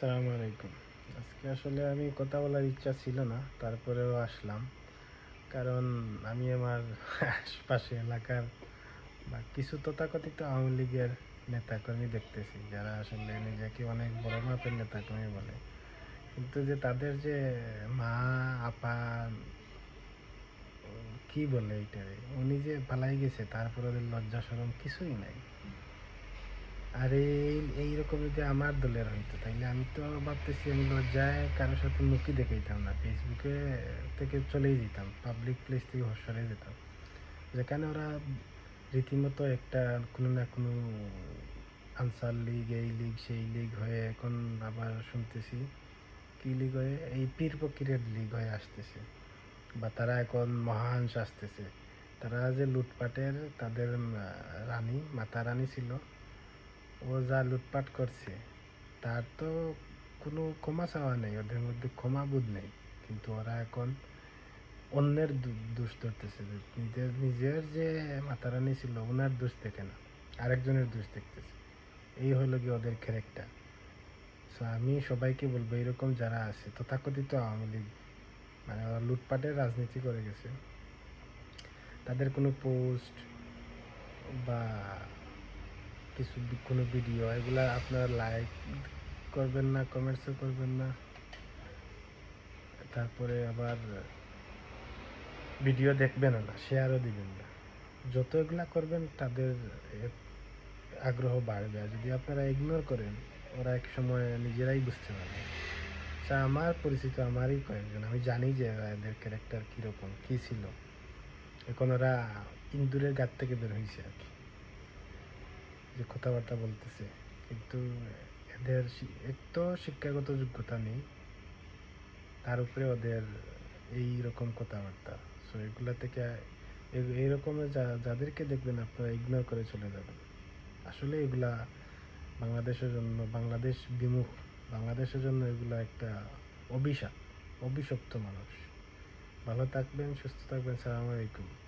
সালামু আলাইকুম। আজকে আসলে আমি কথা বলার ইচ্ছা ছিল না, তারপরেও আসলাম। কারণ আমি আমার আশপাশে এলাকার বা কিছু তথাকথিত আওয়ামী লীগের নেতাকর্মী দেখতেছি, যারা আসলে নিজেকে অনেক বড় মাপের নেতাকর্মী বলে। কিন্তু যে তাদের যে মা, আপা, কি বলে এইটারে উনি যে পালাই গেছে, তারপরে ওদের লজ্জা সরম কিছুই নাই। আর, এই এইরকম যদি আমার দলের হইতো, তাইলে আমি তো ভাবতেছি আমি লজ্জায় কারোর সাথে মুখই দেখাইতাম না। ফেসবুকে থেকে চলেই যেতাম পাবলিক প্লেস থেকে সরে যেতাম। যেখানে ওরা রীতিমতো একটা কোনো না কোনো আনসার লীগ, এই লীগ, সেই লীগ হয়ে এখন আবার শুনতেছি কি লীগ হয়ে, এই পীর ফকিরের লীগ হয়ে আসতেছে। বা তারা এখন মহান আসতেছে তারা যে লুটপাটের তাদের রানী, মাতা রানী ছিল ও যা লুটপাট করছে, তার তো কোনো ক্ষমা চাওয়া নেই, ওদের মধ্যে ক্ষমাবোধ নেই। কিন্তু ওরা এখন অন্যের দোষ ধরতেছে। নিজের নিজের যে মাতারানি ছিল, ওনার দোষ দেখে না, আরেকজনের দোষ দেখতেছে। এই হলো কি ওদের ক্যারেক্টার সো আমি সবাইকে বলব এরকম যারা আছে, তথাকথিত আওয়ামী লীগ মানে ওরা লুটপাটের রাজনীতি করে গেছে। তাদের কোনো পোস্ট বা কিছু কোনো ভিডিও এগুলা আপনারা লাইক করবেন না কমেন্টসও করবেন না। তারপরে আবার ভিডিও দেখবেন না শেয়ারও দিবেন না। যত এগুলা করবেন, তাদের আগ্রহ বাড়বে। আর যদি আপনারা ইগনোর করেন, ওরা এক সময় নিজেরাই বুঝতে পারবে। তা আমার পরিচিত আমারই কয়েকজন। আমি জানি যে এদের ক্যারেক্টার কীরকম, কী ছিল। এখন ওরা ইন্দুরের গাত থেকে বের হয়েছে আর কি। যে কথাবার্তা বলতেছে, কিন্তু এদের শি- এক তো শিক্ষাগত যোগ্যতা নেই। তার উপরে ওদের এই রকম কথাবার্তা। সো এগুলা থেকে এ- এই রকমের যা- যাদেরকে দেখবেন আপনারা ইগনোর করে চলে যাবেন। আসলে এগুলা বাংলাদেশের জন্য, বাংলাদেশ বিমুখ। বাংলাদেশের জন্য এগুলা একটা অভিশাপ, অভিশপ্ত মানুষ। ভালো থাকবেন, সুস্থ থাকবেন সালামু আলাইকুম